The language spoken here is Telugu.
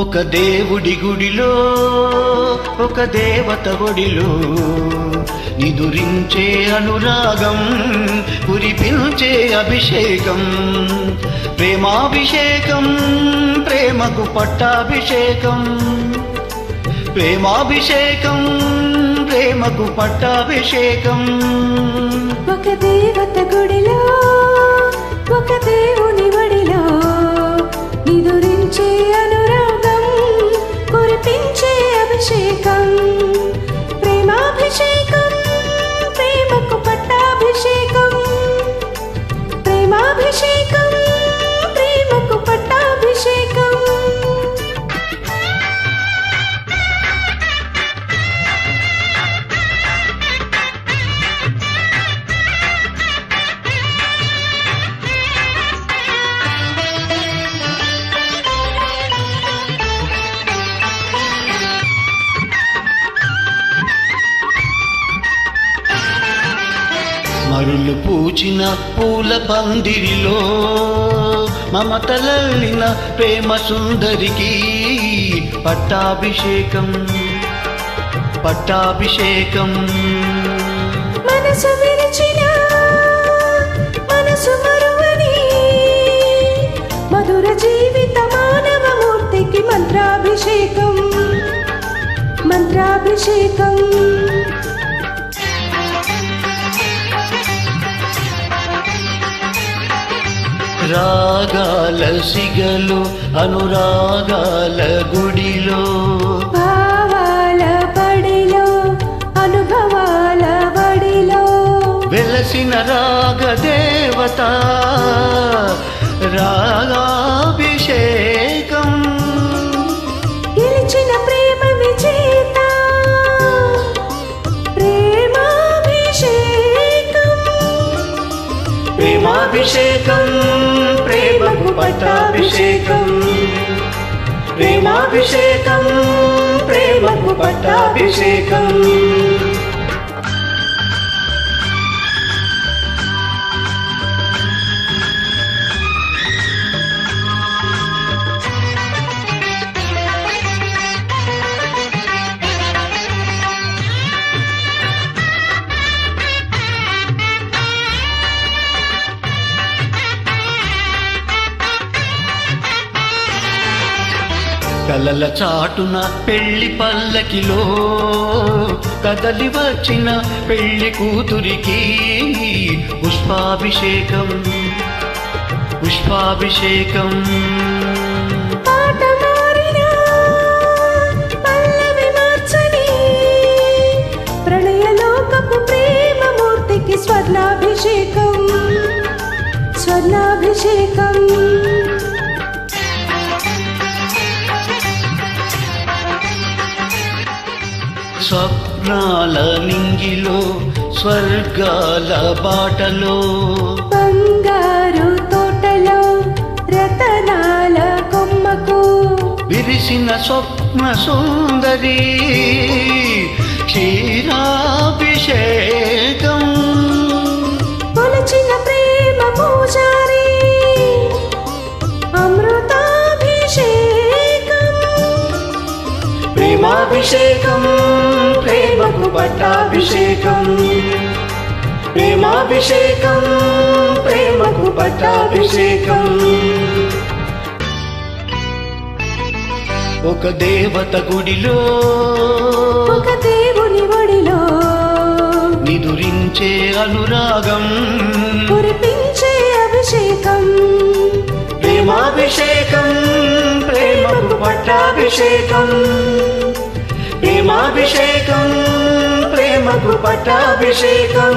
ఒక దేవుడి గుడిలో ఒక దేవత ఒడిలో. నిదురించే అనురాగం కురిపించే అభిషేకం. ప్రేమాభిషేకం ప్రేమకు పట్టాభిషేకం. ప్రేమాభిషేకం ప్రేమకు పట్టాభిషేకం. ఒక దేవత గుడిలో ఒక దేవుని వడిలో నిదురించే అనురాగం ప్రేమాభిషేకం ప్రేమాభిషేకం. మరులు పూచిన పూల పందిరిలో మమతలల్లిన ప్రేమ సుందరికి పట్టాభిషేకం పట్టాభిషేకం. మనసు విరిచిన మనసు మరువని మధుర జీవిత మానవ మూర్తికి మంత్రాభిషేకం మంత్రాభిషేకం. రాగాల సిగలు అనురాగాల గుడిలో. భావాల పడిలో అనుభవాల వడిలో వెలసిన రాగ దేవత రాగాభిషేకం పట్టాభిషేకం ప్రేమాభిషేకం ప్రేమకు పట్టాభిషేకం. కలల చాటున పెళ్ళి పల్లకిలో కదలి వచ్చిన పెళ్ళి కూతురికి పుష్పాభిషేకం పుష్పాభిషేకం. స్వర్ణాభిషేకం స్వర్ణాభిషేకం. స్వప్నాల నింగిలో స్వర్గాల బాటలో. బంగారు తోటలో రతనాల కొమ్మకు. విరిసిన స్వప్న సుందరి క్షీరాభిషేకం ప్రేమాభిషేకం ప్రేమకు పట్టాభిషేకం. ప్రేమాభిషేకం ప్రేమకు పట్టాభిషేకం. ఒక దేవత గుడిలో ఒక దేవుని ఒడిలో నిదురించే అనురాగం. కురిపించే అభిషేకం. ప్రేమాభిషేకం ప్రేమకు పట్టాభిషేకం. ప్రేమాభిషేకం ప్రేమకు పట్టాభిషేకం.